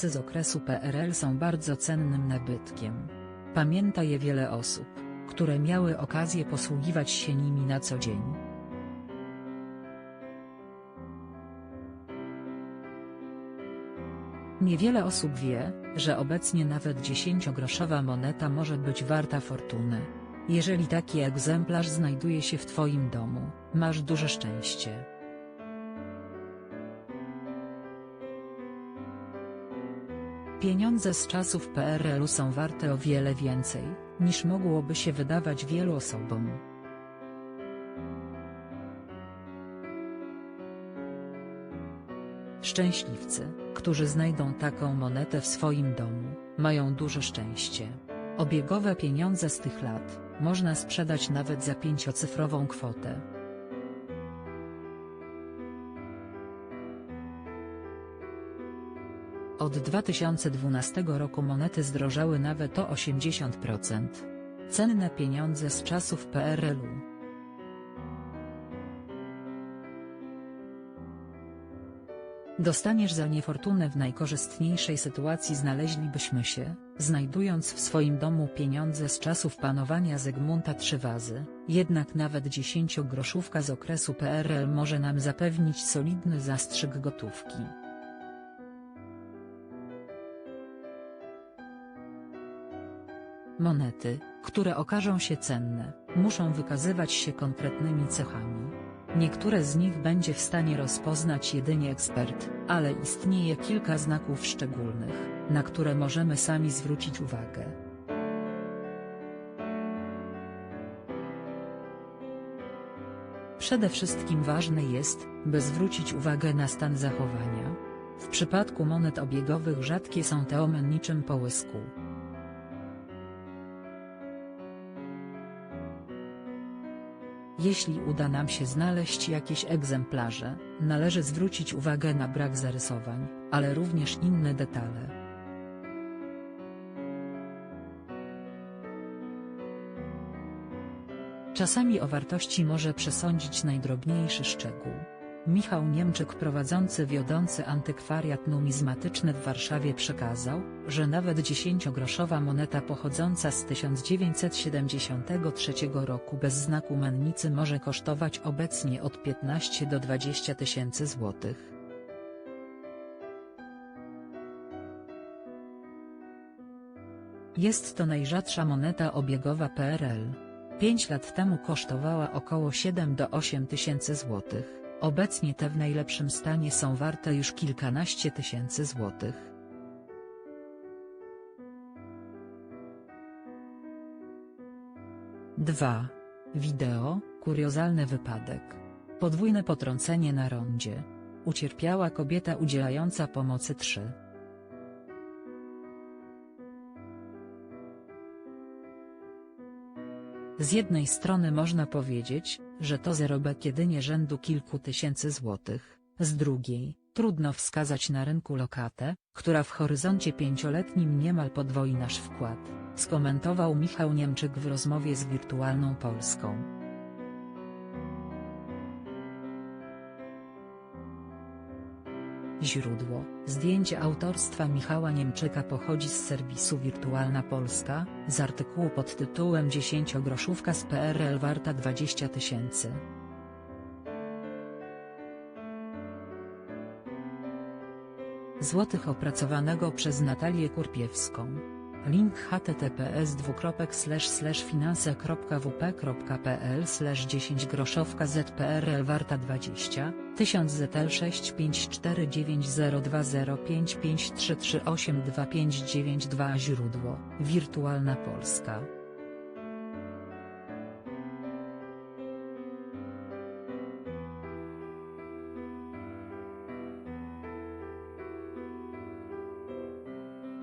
Pieniądze z okresu PRL są bardzo cennym nabytkiem. Pamięta je wiele osób, które miały okazję posługiwać się nimi na co dzień. Niewiele osób wie, że obecnie nawet 10-groszowa moneta może być warta fortuny. Jeżeli taki egzemplarz znajduje się w Twoim domu, masz duże szczęście. Pieniądze z czasów PRL-u są warte o wiele więcej, niż mogłoby się wydawać wielu osobom. Szczęśliwcy, którzy znajdą taką monetę w swoim domu, mają duże szczęście. Obiegowe pieniądze z tych lat, można sprzedać nawet za pięciocyfrową kwotę. Od 2012 roku monety zdrożały nawet o 80%. Cenne pieniądze z czasów PRL-u. Dostaniesz za niefortunę w najkorzystniejszej sytuacji znaleźlibyśmy się, znajdując w swoim domu pieniądze z czasów panowania Zygmunta Trzywazy, jednak nawet dziesięciogroszówka z okresu PRL może nam zapewnić solidny zastrzyk gotówki. Monety, które okażą się cenne, muszą wykazywać się konkretnymi cechami. Niektóre z nich będzie w stanie rozpoznać jedynie ekspert, ale istnieje kilka znaków szczególnych, na które możemy sami zwrócić uwagę. Przede wszystkim ważne jest, by zwrócić uwagę na stan zachowania. W przypadku monet obiegowych rzadkie są te o niczym połysku. Jeśli uda nam się znaleźć jakieś egzemplarze, należy zwrócić uwagę na brak zarysowań, ale również inne detale. Czasami o wartości może przesądzić najdrobniejszy szczegół. Michał Niemczyk prowadzący wiodący antykwariat numizmatyczny w Warszawie przekazał, że nawet 10-groszowa moneta pochodząca z 1973 roku bez znaku mennicy może kosztować obecnie od 15 do 20 tysięcy złotych. Jest to najrzadsza moneta obiegowa PRL. 5 lat temu kosztowała około 7 do 8 tysięcy złotych. Obecnie te w najlepszym stanie są warte już kilkanaście tysięcy złotych. Dwa. Wideo, kuriozalny wypadek. Podwójne potrącenie na rondzie. Ucierpiała kobieta udzielająca pomocy 3. Z jednej strony można powiedzieć, że to zarobek jedynie rzędu kilku tysięcy złotych, z drugiej, trudno wskazać na rynku lokatę, która w horyzoncie pięcioletnim niemal podwoi nasz wkład, skomentował Michał Niemczyk w rozmowie z Wirtualną Polską. Źródło, zdjęcie autorstwa Michała Niemczyka pochodzi z serwisu Wirtualna Polska, z artykułu pod tytułem 10-groszówka z PRL warta 20 tysięcy. Złotych opracowanego przez Natalię Kurpiewską. Link https finanse.wp.pl 10 groszowka ZPRL warta 20, 1000 ZL 65490205533825992 Źródło, Wirtualna Polska